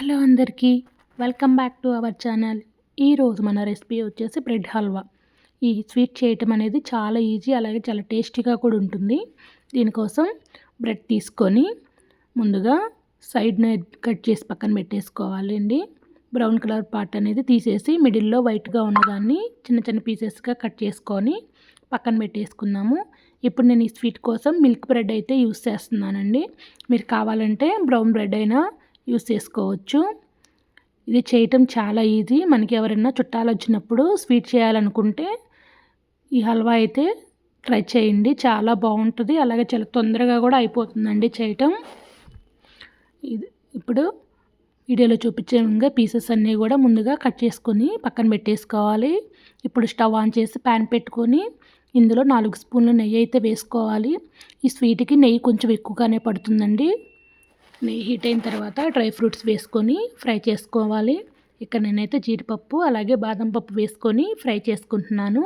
Hello అందరికీ welcome back to our channel. ఈరోజు మన రెసిపీ వచ్చేసి బ్రెడ్ హల్వా. ఈ స్వీట్ చేయటం అనేది చాలా ఈజీ అలాగే చాలా టేస్టీగా కూడా ఉంటుంది. దీనికోసం బ్రెడ్ తీసుకొని ముందుగా సైడ్ని కట్ చేసి పక్కన పెట్టేసుకోవాలండి బ్రౌన్ కలర్ పార్ట్ అనేది తీసేసి మిడిల్లో వైట్గా ఉన్నదాన్ని చిన్న చిన్న పీసెస్గా కట్ చేసుకొని పక్కన పెట్టేసుకుందాము. ఇప్పుడు నేను ఈ స్వీట్ కోసం మిల్క్ బ్రెడ్ అయితే యూస్ చేస్తున్నానండి. మీరు కావాలంటే బ్రౌన్ బ్రెడ్ అయినా యూస్ చేసుకోవచ్చు. ఇది చేయటం చాలా ఈజీ. మనకి ఎవరైనా చుట్టాలు వచ్చినప్పుడు స్వీట్ చేయాలనుకుంటే ఈ హల్వా అయితే ట్రై చేయండి. చాలా బాగుంటుంది. అలాగే చాలా తొందరగా కూడా అయిపోతుందండి చేయటం. ఇది ఇప్పుడు వీడియోలో చూపించే విధంగా పీసెస్ అన్నీ కూడా ముందుగా కట్ చేసుకొని పక్కన పెట్టేసుకోవాలి. ఇప్పుడు స్టవ్ ఆన్ చేసి ప్యాన్ పెట్టుకొని ఇందులో నాలుగు స్పూన్లు నెయ్యి అయితే వేసుకోవాలి. ఈ స్వీట్కి నెయ్యి కొంచెం ఎక్కువగానే పడుతుందండి. హీట్ అయిన తర్వాత డ్రై ఫ్రూట్స్ వేసుకొని ఫ్రై చేసుకోవాలి. ఇక్కడ నేనైతే జీడిపప్పు అలాగే బాదం పప్పు వేసుకొని ఫ్రై చేసుకుంటున్నాను.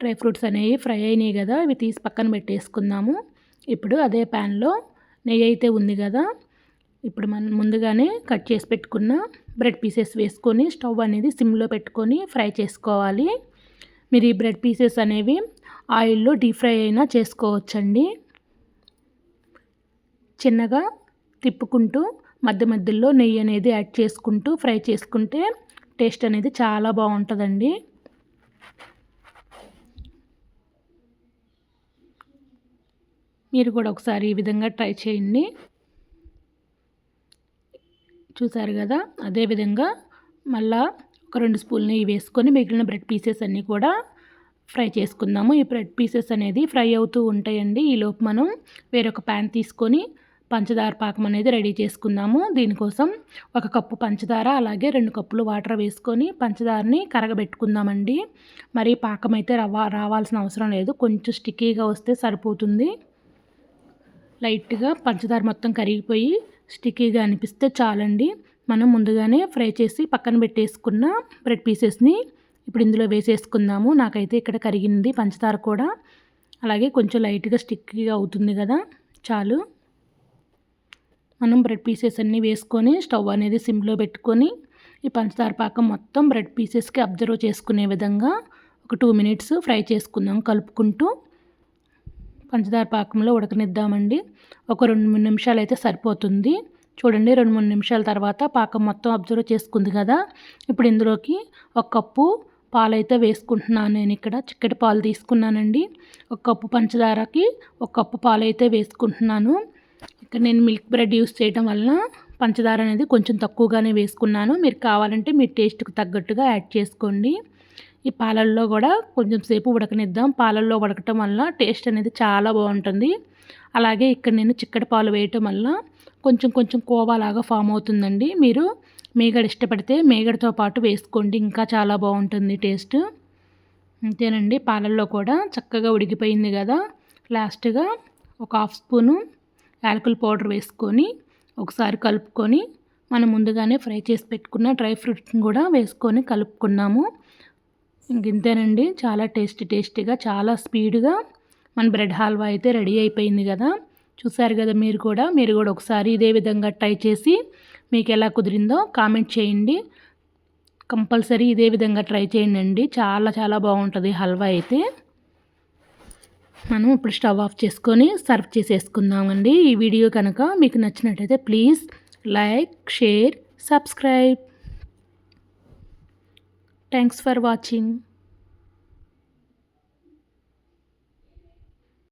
డ్రై ఫ్రూట్స్ అనేవి ఫ్రై అయినాయి కదా ఇవి తీసి పక్కన పెట్టేసుకుందాము. ఇప్పుడు అదే ప్యాన్లో నెయ్యి అయితే ఉంది కదా ఇప్పుడు మనం ముందుగానే కట్ చేసి పెట్టుకున్న బ్రెడ్ పీసెస్ వేసుకొని స్టవ్ అనేది సిమ్లో పెట్టుకొని ఫ్రై చేసుకోవాలి. మీరు ఈ బ్రెడ్ పీసెస్ అనేవి ఆయిల్లో డీప్ ఫ్రై అయినా చేసుకోవచ్చండి. చిన్నగా తిప్పుకుంటూ మధ్య మధ్యలో నెయ్యి అనేది యాడ్ చేసుకుంటూ ఫ్రై చేసుకుంటే టేస్ట్ అనేది చాలా బాగుంటుందండి. మీరు కూడా ఒకసారి ఈ విధంగా ట్రై చేయండి. చూసారు కదా? అదేవిధంగా మళ్ళా ఒక రెండు స్పూల్ నెయ్యి వేసుకొని మిగిలిన బ్రెడ్ పీసెస్ అన్నీ కూడా ఫ్రై చేసుకుందాము. ఈ బ్రెడ్ పీసెస్ అనేది ఫ్రై అవుతూ ఉంటాయండి. ఈలోపు మనం వేరొక ప్యాన్ తీసుకొని పంచదార పాకం అనేది రెడీ చేసుకుందాము. దీనికోసం ఒక కప్పు పంచదార అలాగే రెండు కప్పులు వాటర్ వేసుకొని పంచదారని కరగబెట్టుకుందామండి. మరి పాకం అయితే రవ్వ రావాల్సిన అవసరం లేదు. కొంచెం స్టిక్కీగా వస్తే సరిపోతుంది. లైట్గా పంచదార మొత్తం కరిగిపోయి స్టిక్కీగా అనిపిస్తే చాలండి. మనం ముందుగానే ఫ్రై చేసి పక్కన పెట్టేసుకున్న బ్రెడ్ పీసెస్ని ఇప్పుడు ఇందులో వేసేసుకుందాము. నాకైతే ఇక్కడ కరిగింది పంచదార కూడా. అలాగే కొంచెం లైట్గా స్టిక్కీగా అవుతుంది కదా. చాలు. మనం బ్రెడ్ పీసెస్ అన్నీ వేసుకొని స్టవ్ అనేది సిమ్లో పెట్టుకొని ఈ పంచదార పాకం మొత్తం బ్రెడ్ పీసెస్కి అబ్జర్వ్ చేసుకునే విధంగా ఒక టూ మినిట్స్ ఫ్రై చేసుకుందాం కలుపుకుంటూ. పంచదార పాకంలో ఉడకనిద్దామండి. ఒక రెండు మూడు నిమిషాలు అయితే సరిపోతుంది. చూడండి రెండు మూడు నిమిషాల తర్వాత పాకం మొత్తం అబ్జర్వ్ చేసుకుంది కదా. ఇప్పుడు ఇందులోకి ఒక కప్పు పాలైతే వేసుకుంటున్నాను నేను ఇక్కడ. చిక్కటి పాలు తీసుకున్నానండి. ఒక కప్పు పంచదారకి ఒక కప్పు పాలైతే వేసుకుంటున్నాను. ఇక్కడ నేను మిల్క్ బ్రెడ్ యూస్ చేయడం వలన పంచదార అనేది కొంచెం తక్కువగానే వేసుకున్నాను. మీరు కావాలంటే మీ టేస్ట్కి తగ్గట్టుగా యాడ్ చేసుకోండి. ఈ పాలల్లో కూడా కొంచెం సేపు ఉడకనిద్దాం. పాలల్లో ఉడకటం వల్ల టేస్ట్ అనేది చాలా బాగుంటుంది. అలాగే ఇక్కడ నేను చిక్కటి పాలు వేయటం వల్ల కొంచెం కొంచెం కోవాలాగా ఫామ్ అవుతుందండి. మీరు మేగడ ఇష్టపడితే మేగడతో పాటు వేసుకోండి. ఇంకా చాలా బాగుంటుంది టేస్ట్ అంతేనండి. పాలల్లో కూడా చక్కగా ఉడికిపోయింది కదా. లాస్ట్గా ఒక హాఫ్ స్పూను యాలకుల పౌడర్ వేసుకొని ఒకసారి కలుపుకొని మనం ముందుగానే ఫ్రై చేసి పెట్టుకున్న డ్రై ఫ్రూట్స్ని కూడా వేసుకొని కలుపుకున్నాము. ఇంతేనండి. చాలా టేస్టీ టేస్టీగా చాలా స్పీడ్గా మన బ్రెడ్ హల్వా అయితే రెడీ అయిపోయింది కదా. చూసారు కదా మీరు కూడా. మీరు కూడా ఒకసారి ఇదే విధంగా ట్రై చేసి మీకు ఎలా కుదిరిందో కామెంట్ చేయండి. కంపల్సరీ ఇదే విధంగా ట్రై చేయండి చాలా చాలా బాగుంటుంది హల్వా అయితే. మనం ఇప్పుడు స్టవ్ ఆఫ్ చేసుకొని సర్వ్ చేసేసుకుందామండి. ఈ వీడియో కనుక మీకు నచ్చినట్టయితే please like share subscribe. Thanks for watching